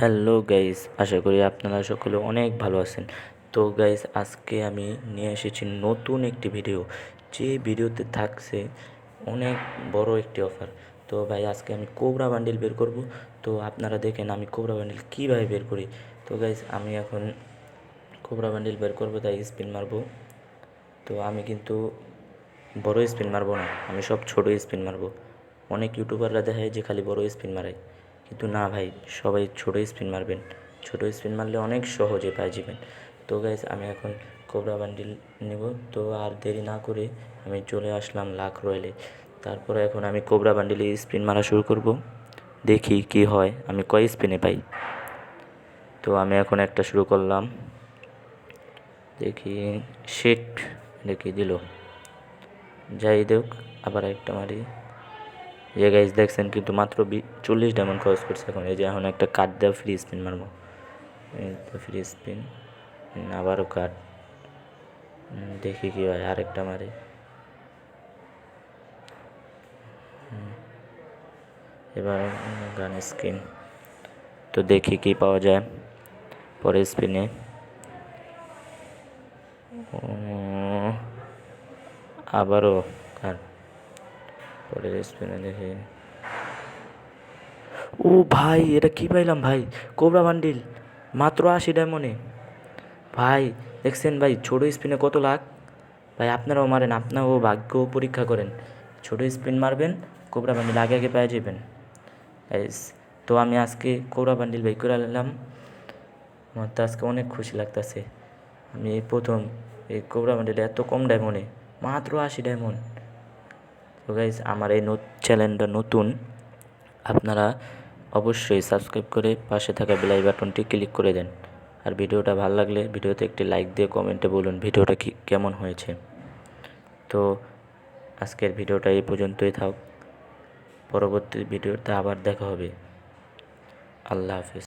Hello guys, আশা করি আপনারা সকলে অনেক ভালো আছেন। তো গাইস, আজকে আমি নিয়ে এসেছি নতুন একটি ভিডিও। যে ভিডিওতে থাকছে অনেক বড় একটি অফার তো ভাই, আজকে আমি কোবরা বান্ডিল বের করব। তো আপনারা দেখেন আমি কোবরা বান্ডিল কীভাবে বের করি। তো গাইস, আমি এখন কোবরা বান্ডিল বের করব, তাই স্পিন মারবো। তো আমি কিন্তু বড় স্পিন মারবো না, আমি সব ছোট স্পিন মারবো। অনেক ইউটিউবাররা দেখায় যে খালি বড় স্পিন মারায় কিন্তু না ভাই, সবাই ছোটো স্পিন মারবেন। ছোটো স্পিন মারলে অনেক সহজে পাই যাবেন তো গাইজ আমি এখন কোবরা বান্ডিল নেব। তো আর দেরি না করে আমি চলে আসলাম লাখ রয়েলে। তারপরে এখন আমি কোবরা বান্ডিলে স্পিন মারা শুরু করব। দেখি কি হয়, আমি কয় স্পিনে পাই। তো আমি এখন একটা শুরু করলাম। দেখি শেট দেখি দিল। যাই দেখ আবার একটা মারি। যে গাইজ দেখছেন কিন্তু মাত্র চল্লিশ ডায়মন্ড খরচ করছে এখন। এই যে এখন একটা কাট দেওয়া ফ্রি স্পিন মারবো। ফ্রি স্পিন আবারও কাট দেখি কি হয়, আরেকটা মারি। এবার গান স্ক্রিন তো দেখি কি পাওয়া যায় পরে স্পিনে আবারও কাট পরের স্পিনে দেখি। ও ভাই, এটা কি পাইলাম ভাই? কোবরা বান্ডিল, মাত্র আশি ডায়মন্ডে। ভাই, দেখছেন ভাই, ছোটো স্পিনে কত লাখ? ভাই, আপনারাও মারেন, আপনারাও ভাগ্য পরীক্ষা করেন। ছোটো স্পিন মারবেন, কোবরা বান্ডিল আগে আগে পেয়ে যাবেন। তো আমি আজকে কোবরা বান্ডিল বাই করে নিলাম আমার তো আজকে অনেক খুশি লাগতেছে। আমি প্রথম এই কোবরা বান্ডিল এত কম ডায়মন্ডে, মাত্র আশি ডায়মন্ড। তো গাইজ আমার এই চ্যানেলটা নতুন, আপনারা অবশ্যই সাবস্ক্রাইব করে পাশে থাকা বেলাই বাটনটি ক্লিক করে দেন। আর ভিডিওটা ভালো লাগলে ভিডিওতে একটি লাইক দিয়ে কমেন্টে বলুন ভিডিওটা কি, কেমন হয়েছে। তো আজকের ভিডিওটা এই পর্যন্তই থাক। পরবর্তী ভিডিওতে আবার দেখা হবে। আল্লাহ হাফিজ।